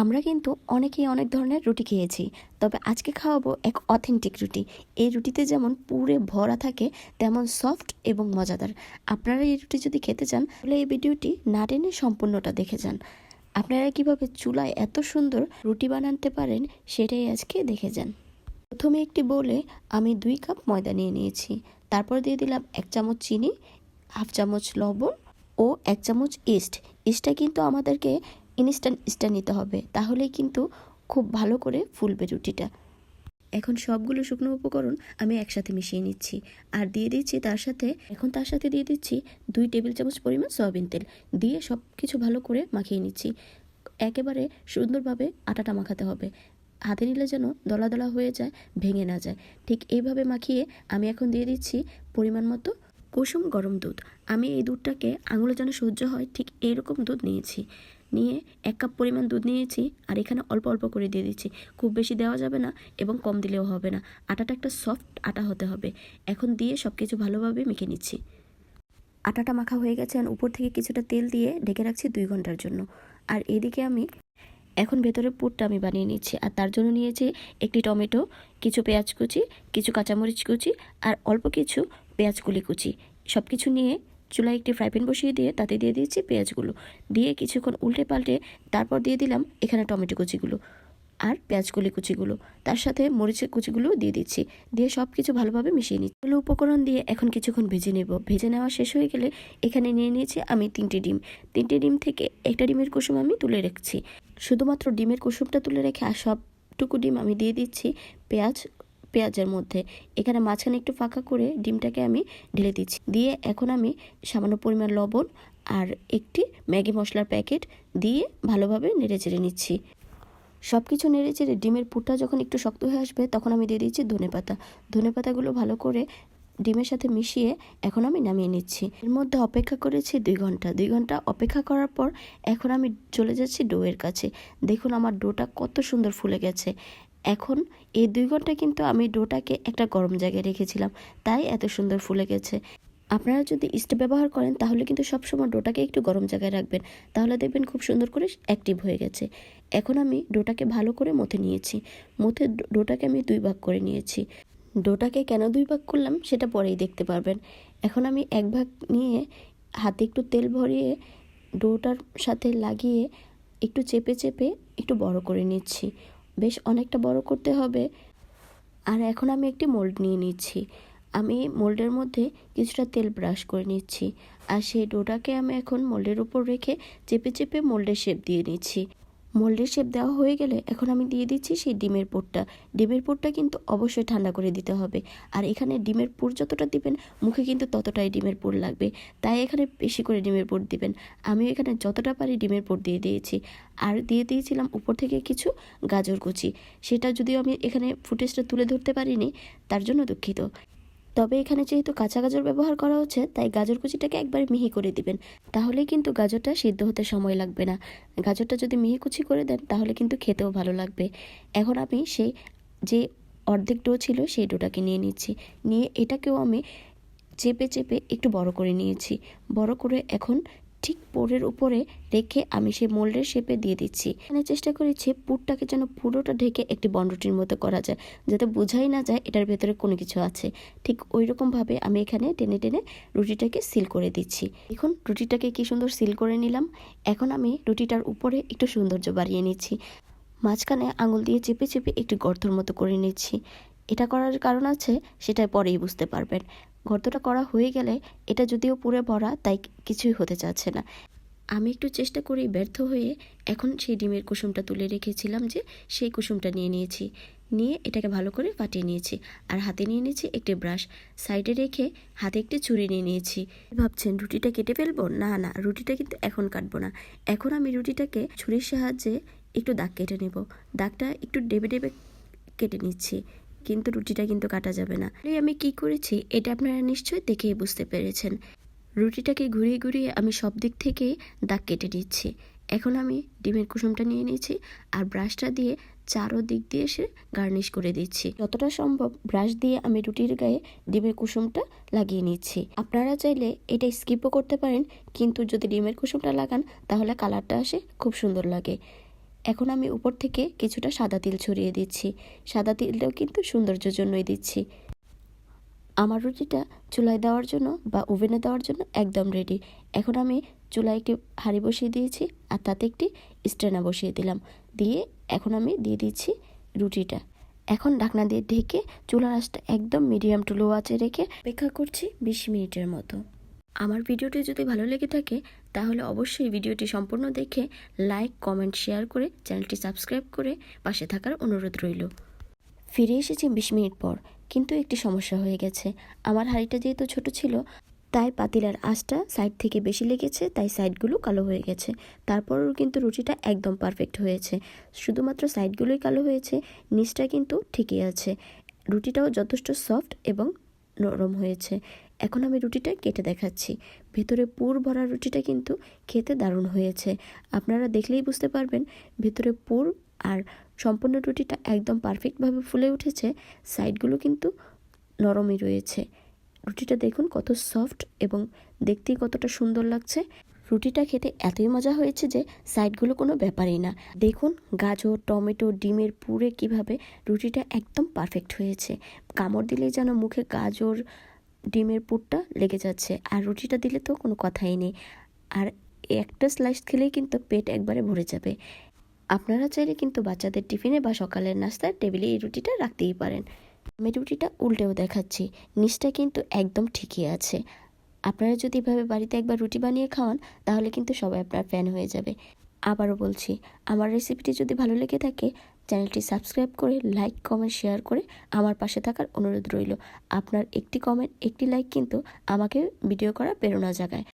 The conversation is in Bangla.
আমরা কিন্তু অনেকেই অনেক ধরনের রুটি খেয়েছি, তবে আজকে খাওয়াবো এক অথেন্টিক রুটি। এই রুটিতে যেমন পুরে ভরা থাকে, তেমন সফট এবং মজাদার। আপনারা এই রুটি যদি খেতে চান, তাহলে এই ভিডিওটি না টেনে সম্পূর্ণটা দেখে যান। আপনারা কীভাবে চুলায় এত সুন্দর রুটি বানাতে পারেন, সেটাই আজকে দেখে যান। প্রথমে একটি বলে আমি দুই কাপ ময়দা নিয়ে নিয়েছি। তারপর দিয়ে দিলাম এক চামচ চিনি, হাফ চামচ লবণ ও এক চামচ ইস্ট। ইস্টটা কিন্তু আমাদেরকে ইনস্ট্যান্ট ইস্টটা নিতে হবে। তাহলেই কিন্তু খুব ভালো করে ফুলবে রুটিটা। এখন সবগুলো শুকনো উপকরণ আমি একসাথে মিশিয়ে নিচ্ছি। আর দিয়ে দিচ্ছি তার সাথে, এখন তার সাথে দিয়ে দিচ্ছি দুই টেবিল চামচ পরিমাণ সয়াবিন তেল। দিয়ে সব কিছু ভালো করে মাখিয়ে নিচ্ছি। একেবারে সুন্দরভাবে আটাটা মাখাতে হবে। হাতে নিলে যেন দলা দলা হয়ে যায়, ভেঙে না যায়। ঠিক এইভাবে মাখিয়ে আমি এখন দিয়ে দিচ্ছি পরিমাণ মতো কুসুম গরম দুধ। আমি এই দুধটাকে আঙুলে যেন সহ্য হয়, ঠিক এইরকম দুধ নিয়েছি। নিয়ে এক কাপ পরিমাণ দুধ নিয়েছি আর এখানে অল্প অল্প করে দিয়ে দিচ্ছি। খুব বেশি দেওয়া যাবে না এবং কম দিলেও হবে না। আটাটা একটা সফট আটা হতে হবে। এখন দিয়ে সব কিছু ভালোভাবে মেখে নিচ্ছি। আটাটা মাখা হয়ে গেছে আর উপর থেকে কিছুটা তেল দিয়ে ঢেকে রাখছি দুই ঘণ্টার জন্য। আর এদিকে আমি এখন ভেতরের পুরটা আমি বানিয়ে নিচ্ছি। আর তার জন্য নিয়েছি একটি টমেটো, কিছু পেঁয়াজ কুচি, কিছু কাঁচামরিচ কুচি আর অল্প কিছু পেঁয়াজ কুলি কুচি। সব কিছু নিয়ে চুলায় একটি ফ্রাই প্যান বসিয়ে দিয়ে তাতে দিয়ে দিয়েছি পেঁয়াজগুলো। দিয়ে কিছুক্ষণ উল্টে পাল্টে তারপর দিয়ে দিলাম এখানে টমেটো কুচিগুলো আর পেঁয়াজ কুলি কুচিগুলো। তার সাথে মরিচের কুচিগুলো দিয়ে দিচ্ছি। দিয়ে সব কিছু ভালোভাবে মিশিয়ে নিচ্ছি। এগুলো উপকরণ দিয়ে এখন কিছুক্ষণ ভেজে নেব। ভেজে নেওয়া শেষ হয়ে গেলে এখানে নিয়ে নিয়েছি আমি তিনটে ডিম। তিনটে ডিম থেকে একটা ডিমের কুসুম আমি তুলে রাখছি। শুধুমাত্র ডিমের কুসুমটা তুলে রেখে আর সবটুকু ডিম আমি দিয়ে দিচ্ছি। পেঁয়াজ পেঁয়াজের মধ্যে। এখানে মাঝখানে একটু ফাঁকা করে ডিমটাকে আমি ঢেলে দিচ্ছি। দিয়ে এখন আমি সামান্য পরিমাণ লবণ আর একটি ম্যাগি মশলার প্যাকেট দিয়ে ভালোভাবে নেড়ে চেড়ে নিচ্ছি। সব কিছু নেড়ে চেড়ে ডিমের পুরটা যখন একটু শক্ত হয়ে আসবে, তখন আমি দিয়ে দিচ্ছি ধনে পাতা। ধনে পাতাগুলো ভালো করে ডিমের সাথে মিশিয়ে এখন আমি নামিয়ে নিচ্ছি। এর মধ্যে অপেক্ষা করেছি দুই ঘণ্টা। দুই ঘণ্টা অপেক্ষা করার পর এখন আমি চলে যাচ্ছি ডোয়ের কাছে। দেখুন আমার ডোটা কত সুন্দর ফুলে গেছে। এখন এই দুই ঘণ্টা কিন্তু আমি ডোটাকে একটা গরম জায়গায় রেখেছিলাম। তাই এত সুন্দর ফুলে গেছে আপনারা যদি ইস্ট ব্যবহার করেন, তাহলে কিন্তু সবসময় ডোটাকে একটু গরম জায়গায় রাখবেন। তাহলে দেখবেন খুব সুন্দর করে অ্যাক্টিভ হয়ে গেছে। এখন আমি ডোটাকে ভালো করে মথে নিয়েছি। মথে ডোটাকে আমি দুই ভাগ করে নিয়েছি। ডোটাকে কেন দুই ভাগ করলাম, সেটা পরেই দেখতে পারবেন। এখন আমি এক ভাগ নিয়ে হাতে একটু তেল ভরিয়ে ডোটার সাথে লাগিয়ে একটু চেপে চেপে একটু বড় করে নিচ্ছি। বেশ অনেকটা বড় করতে হবে। আর এখন আমি একটি মোল্ড নিয়ে নিচ্ছি। আমি মোল্ডের মধ্যে কিছুটা তেল ব্রাশ করে নিচ্ছি। আর সেই ডোটাকে আমি এখন মোল্ডের উপর রেখে চেপে চেপে মোল্ডের শেপ দিয়ে নিচ্ছি। মোল্ডের শেপ দেওয়া হয়ে গেলে এখন আমি দিয়ে দিচ্ছি সেই ডিমের পুরটা। ডিমের পুরটা কিন্তু অবশ্যই ঠান্ডা করে দিতে হবে। আর এখানে ডিমের পুর যতটা দিবেন, মুখে কিন্তু ততটাই ডিমের পুর লাগবে। তাই এখানে বেশি করে ডিমের পুর দিবেন। আমি এখানে যতটা পারি ডিমের পুর দিয়ে দিয়েছি। আর দিয়ে দিয়েছিলাম উপর থেকে কিছু গাজর কুচি। সেটা যদিও আমি এখানে ফুটেজটা তুলে ধরতে পারিনি, তার জন্য দুঃখিত। তবে এখানে যেহেতু কাঁচা গাজর ব্যবহার করা হচ্ছে, তাই গাজর কুচিটাকে একবার মিহি করে দিবেন। তাহলে কিন্তু গাজরটা সিদ্ধ হতে সময় লাগবে না। গাজরটা যদি মিহি কুচি করে দেন, তাহলে কিন্তু খেতেও ভালো লাগবে। এখন আমি সেই যে অর্ধেক ডো ছিল, সেই ডোটাকে নিয়ে নিচ্ছি। নিয়ে এটাকেও আমি চেপে চেপে একটু বড় করে নিয়েছি। বড় করে এখন ঠিক পোরের উপরে রেখে আমি সেই মোল্ডের শেপে দিয়ে দিচ্ছি। এখানে চেষ্টা করেছি পুরটাকে যেন পুরোটা ঢেকে একটি বনরুটির মতো করা যায়, যাতে বোঝাই না যায় এটার ভেতরে কোনো কিছু আছে। ঠিক ওই রকমভাবে আমি এখানে টেনে টেনে রুটিটাকে সিল করে দিচ্ছি। এখন রুটিটাকে কি সুন্দর সিল করে নিলাম। এখন আমি রুটিটার উপরে একটু সৌন্দর্য বাড়িয়ে নিচ্ছি। মাঝখানে আঙুল দিয়ে চেপে চেপে একটি গর্তর মতো করে নিচ্ছি। এটা করার কারণ আছে সেটা পরেই বুঝতে পারবেন। গর্তটা করা হয়ে গেলে এটা যদিও পুরে ভরা, তাই কিছুই হতে চাচ্ছে না। আমি একটু চেষ্টা করেই ব্যর্থ হয়ে এখন সেই ডিমের কুসুমটা তুলে রেখেছিলাম যে সেই কুসুমটা নিয়ে নিয়েছি। নিয়ে এটাকে ভালো করে ফাটিয়ে নিয়েছি আর হাতে নিয়ে নিয়েছি একটি ব্রাশ। সাইডে রেখে হাতে একটি ছুরি নিয়ে নিয়েছি। ভাবছেন, রুটিটা কেটে ফেলব? না না, রুটিটা কিন্তু এখন কাটবো না। এখন আমি রুটিটাকে ছুরির সাহায্যে একটু দাগ কেটে নেব। দাগটা একটু ডেবে ডেবে কেটে নিচ্ছি। কিন্তু রুটিটা কিন্তু কাটা যাবে না। আমি কি করেছি, এটা আপনারা নিশ্চয়ই দেখেই বুঝতে পেরেছেন। রুটিটাকে ঘুরিয়ে ঘুরিয়ে আমি সব দিক থেকে দাগ কেটে নিচ্ছি। এখন আমি ডিমের কুসুমটা নিয়ে নিয়েছি আর ব্রাশটা দিয়ে চারো দিক দিয়ে এসে গার্নিশ করে দিচ্ছি। যতটা সম্ভব ব্রাশ দিয়ে আমি রুটির গায়ে ডিমের কুসুমটা লাগিয়ে নিচ্ছি। আপনারা চাইলে এটা স্কিপও করতে পারেন, কিন্তু যদি ডিমের কুসুমটা লাগান, তাহলে কালারটা আসে খুব সুন্দর লাগে। এখন আমি উপর থেকে কিছুটা সাদা তিল ছড়িয়ে দিচ্ছি। সাদা তিলটাও কিন্তু সৌন্দর্যের জন্যই দিচ্ছি। আমার রুটিটা চুলায় দেওয়ার জন্য বা ওভেনে দেওয়ার জন্য একদম রেডি এখন আমি চুলায় একটি হাঁড়ি বসিয়ে দিয়েছি আর তাতে একটি স্ট্রেনা বসিয়ে দিলাম। দিয়ে এখন আমি দিয়ে দিচ্ছি রুটিটা। এখন ঢাকনা দিয়ে ঢেকে চুলার আঁচটা একদম মিডিয়াম টু লো আঁচে রেখে অপেক্ষা করছি বিশ মিনিটের মতো। আমার ভিডিওটি যদি ভালো লেগে থাকে, তাহলে অবশ্যই ভিডিওটি সম্পূর্ণ দেখে লাইক কমেন্ট শেয়ার করে চ্যানেলটি সাবস্ক্রাইব করে পাশে থাকার অনুরোধ রইল। ফিরে এসেছি বিশ মিনিট পর, কিন্তু একটি সমস্যা হয়ে গেছে। আমার হাঁড়িটা যেহেতু ছোট ছিল, তাই পাতিলার আঁচটা সাইড থেকে বেশি লেগেছে, তাই সাইডগুলো কালো হয়ে গেছে। তারপরেও কিন্তু রুটিটা একদম পারফেক্ট হয়েছে। শুধুমাত্র সাইডগুলোই কালো হয়েছে, নিচটা কিন্তু ঠিকই আছে। রুটিটাও যথেষ্ট সফট এবং নরম হয়েছে। এখন আমি রুটিটা কেটে দেখাচ্ছি। ভেতরে পুর ভরা রুটিটা কিন্তু খেতে দারুণ হয়েছে। আপনারা দেখলেই বুঝতে পারবেন, ভেতরে পুর আর সম্পূর্ণ রুটিটা একদম পারফেক্টভাবে ফুলে উঠেছে সাইডগুলো কিন্তু নরমই রয়েছে। রুটিটা দেখুন কত সফট এবং দেখতেই কতটা সুন্দর লাগছে। রুটিটা খেতে এতই মজা হয়েছে যে সাইডগুলো কোনো ব্যাপারই না। দেখুন গাজর, টমেটো, ডিমের পুরে কীভাবে রুটিটা একদম পারফেক্ট হয়েছে। কামড় দিলেই যেন মুখে গাজর ডিমের পুরটা লেগে যাচ্ছে। আর রুটিটা দিলে তো কোনো কথাই নেই। আর একটা স্লাইস খেলেই কিন্তু পেট একবারে ভরে যাবে। আপনারা চাইলে কিন্তু বাচ্চাদের টিফিনে বা সকালের নাস্তায় টেবিলে এই রুটিটা রাখতেই পারেন। আমি রুটিটা উল্টেও দেখাচ্ছি। নিচটা কিন্তু একদম ঠিকই আছে। আপনারা যদি এভাবে বাড়িতে একবার রুটি বানিয়ে খাওয়ান, তাহলে কিন্তু সবাই আপনার ফ্যান হয়ে যাবে। আবারও বলছি, আমার রেসিপিটি যদি ভালো লেগে থাকে, চ্যানেলটি সাবস্ক্রাইব করে লাইক কমেন্ট শেয়ার করে আমার পাশে থাকার অনুরোধ রইল। আপনার একটি কমেন্ট একটি লাইক কিন্তু আমাকে ভিডিও করা প্রেরণা জাগায়